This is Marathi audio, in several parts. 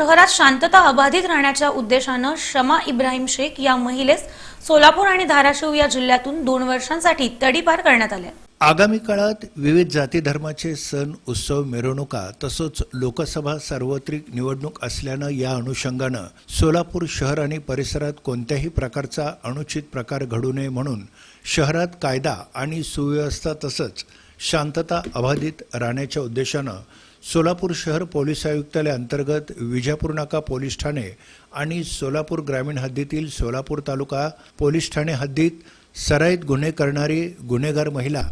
शहरात शांतता अबाधित राहण्याच्या उद्देशानं शमा इब्राहिम शेख या महिलेस सोलापूर आणि धाराशिव या जिल्ह्यातून दोन वर्षांसाठी तडीपार करण्यात आले. आगामी काळात विविध जाती धर्माचे सण उत्सव मिरवणुका तसंच लोकसभा सार्वत्रिक निवडणूक असल्यानं या अनुषंगानं सोलापूर शहर आणि परिसरात कोणत्याही प्रकारचा अनुचित प्रकार घडू नये म्हणून शहरात कायदा आणि सुव्यवस्था तसंच शांतता अबाधित राहण्याच्या उद्देशानं सोलापूर शहर पोलीस आयुक्तालय अंतर्गत विजापूर नाका पोलीस ठाणे आणि सोलापूर ग्रामीण हद्दीतील सोलापूर तालुका पोलीस ठाणे हद्दीत सराईत गुन्हे करणारी गुन्हेगार महिला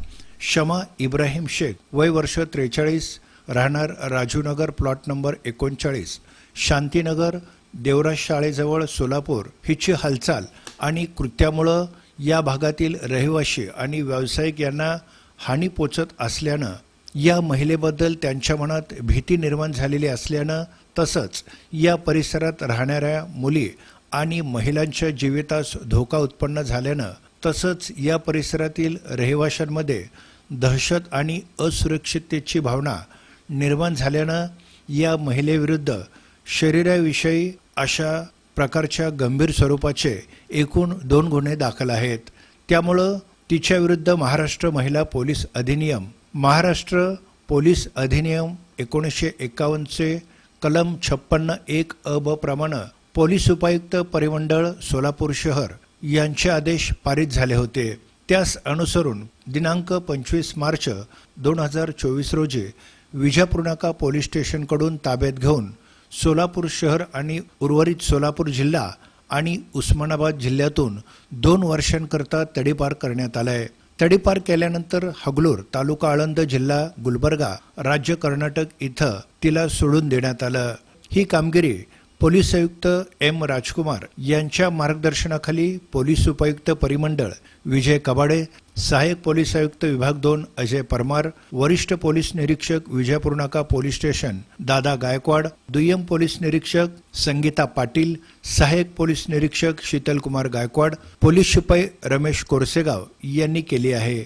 शमा इब्राहिम शेख वय वर्ष त्रेचाळीस राहणार राजूनगर प्लॉट नंबर एकोणचाळीस शांतीनगर देवराज शाळेजवळ सोलापूर हिची हालचाल आणि कृत्यामुळं या भागातील रहिवाशी आणि व्यावसायिक यांना हानी पोचत असल्यानं या महिलेबद्दल त्यांच्या मनात भीती निर्माण झालेली असल्यानं तसंच या परिसरात राहणाऱ्या मुली आणि महिलांच्या जीवितास धोका उत्पन्न झाल्यानं तसंच या परिसरातील रहिवाशांमध्ये दहशत आणि असुरक्षिततेची भावना निर्माण झाल्यानं या महिलेविरुद्ध शरीराविषयी अशा प्रकारच्या गंभीर स्वरूपाचे एकूण दोन गुन्हे दाखल आहेत. त्यामुळं तिच्याविरुद्ध महाराष्ट्र महिला पोलीस अधिनियम महाराष्ट्र पोलीस अधिनियम एकोणीसशे एकावन्नचे कलम छप्पन्न एक अ ब प्रमाणे पोलीस उपायुक्त परिमंडळ सोलापूर शहर यांचे आदेश पारित झाले होते. त्यास अनुसरून दिनांक पंचवीस मार्च दोन हजार चोवीस रोजी विजापूर्णाका पोलीस स्टेशनकडून ताब्यात घेऊन सोलापूर शहर आणि उर्वरित सोलापूर जिल्हा आणि उस्मानाबाद जिल्ह्यातून दोन वर्षांकरता तडीपार करण्यात आलाय. तडीपार केल्यानंतर हगलूर तालुका आळंद जिल्हा गुलबर्गा राज्य कर्नाटक इथं तिला सोडून देण्यात आलं. ही कामगिरी पोलीस आयुक्त एम राजकुमार यांच्या मार्गदर्शनाखाली पोलीस उपायुक्त परिमंडळ विजय कबाडे सहाय्यक पोलीस आयुक्त विभाग दोन अजय परमार वरिष्ठ पोलीस निरीक्षक विजयपूर्णाका पोलीस स्टेशन दादा गायकवाड दुय्यम पोलीस निरीक्षक संगीता पाटील सहाय्यक पोलीस निरीक्षक शीतलकुमार गायकवाड पोलीस शिपाई रमेश कोरसेगाव यांनी केली आहे.